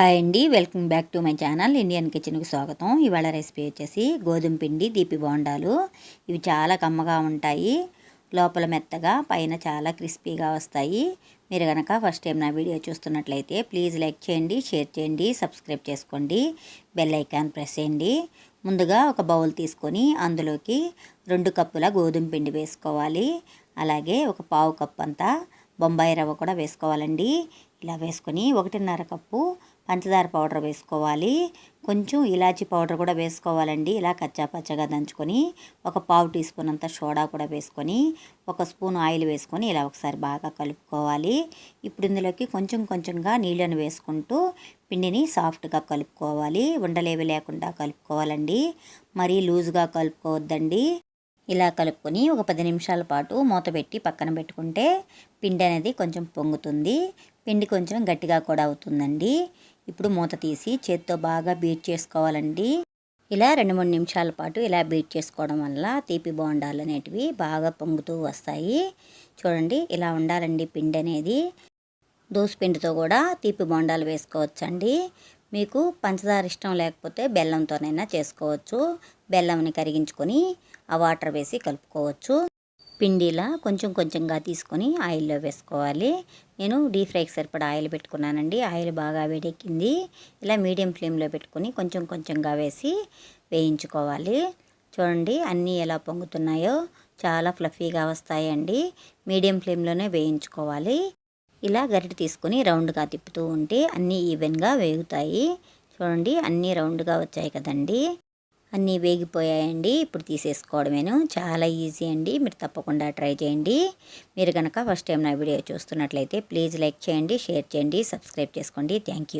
Hi అండి. Welcome back to my channel Indian కిచెన్కి స్వాగతం. ఇవాళ రెసిపీ వచ్చేసి గోధుమ పిండి దీపి బోండాలు. ఇవి చాలా కమ్మగా ఉంటాయి. లోపల మెత్తగా పైన చాలా క్రిస్పీగా వస్తాయి. మీరు కనుక ఫస్ట్ టైం నా వీడియో చూస్తున్నట్లయితే ప్లీజ్ లైక్ చేయండి షేర్ చేయండి సబ్స్క్రైబ్ చేసుకోండి బెల్ ఐకాన్ ప్రెస్ చేయండి. ముందుగా ఒక బౌల్ తీసుకొని అందులోకి రెండు కప్పుల గోధుమ పిండి వేసుకోవాలి. అలాగే ఒక పావు కప్ అంతా బొంబాయి రవ్వ కూడా వేసుకోవాలండి. ఇలా వేసుకొని ఒకటిన్నర కప్పు పంచదార పౌడర్ వేసుకోవాలి. కొంచెం ఇలాచీ పౌడర్ కూడా వేసుకోవాలండి. ఇలా కచ్చా పచ్చగా దంచుకొని ఒక పావు టీ స్పూన్ అంత సోడా కూడా వేసుకొని ఒక స్పూన్ ఆయిల్ వేసుకొని ఇలా ఒకసారి బాగా కలుపుకోవాలి. ఇప్పుడు ఇందులోకి కొంచెం కొంచెంగా నీళ్ళను వేసుకుంటూ పిండిని సాఫ్ట్గా కలుపుకోవాలి. ఉండలేవి లేకుండా కలుపుకోవాలండి. మరీ లూజ్గా కలుపుకోవద్దండి. ఇలా కలుపుకొని ఒక పది నిమిషాల పాటు మూత పెట్టి పక్కన పెట్టుకుంటే పిండి అనేది కొంచెం పొంగుతుంది. పిండి కొంచెం గట్టిగా కూడా అవుతుందండి. ఇప్పుడు మూత తీసి చేత్తో బాగా బీట్ చేసుకోవాలండి. ఇలా రెండు మూడు నిమిషాల పాటు ఇలా బీట్ చేసుకోవడం వల్ల తీపి బోండాలు అనేటివి బాగా పొంగుతూ వస్తాయి. చూడండి ఇలా ఉండాలండి పిండి అనేది. పిండితో కూడా తీపి బోండాలు వేసుకోవచ్చండి. మీకు పంచదార ఇష్టం లేకపోతే బెల్లంతోనైనా చేసుకోవచ్చు. బెల్లంని కరిగించుకొని ఆ వాటర్ వేసి కలుపుకోవచ్చు. పిండిలా కొంచెం కొంచెంగా తీసుకొని ఆయిల్లో వేసుకోవాలి. నేను డీప్ ఫ్రైకి సరిపడా ఆయిల్ పెట్టుకున్నానండి. ఆయిల్ బాగా వేడెక్కింది. ఇలా మీడియం ఫ్లేమ్లో పెట్టుకొని కొంచెం కొంచెంగా వేసి వేయించుకోవాలి. చూడండి అన్నీ ఎలా పొంగుతున్నాయో. చాలా ఫ్లఫీగా వస్తాయండి. మీడియం ఫ్లేమ్లోనే వేయించుకోవాలి. ఇలా గరిట తీసుకొని రౌండ్గా తిప్పుతూ ఉంటే అన్నీ ఈవెన్గా వేగుతాయి. చూడండి అన్నీ రౌండ్గా వచ్చాయి కదండి. అన్నీ వేగిపోయాయండి. ఇప్పుడు తీసేసుకోవడమేను. చాలా ఈజీ అండి. మీరు తప్పకుండా ట్రై చేయండి. మీరు కనుక ఫస్ట్ టైం నా వీడియో చూస్తున్నట్లయితే ప్లీజ్ లైక్ చేయండి షేర్ చేయండి సబ్స్క్రైబ్ చేసుకోండి. Thank you.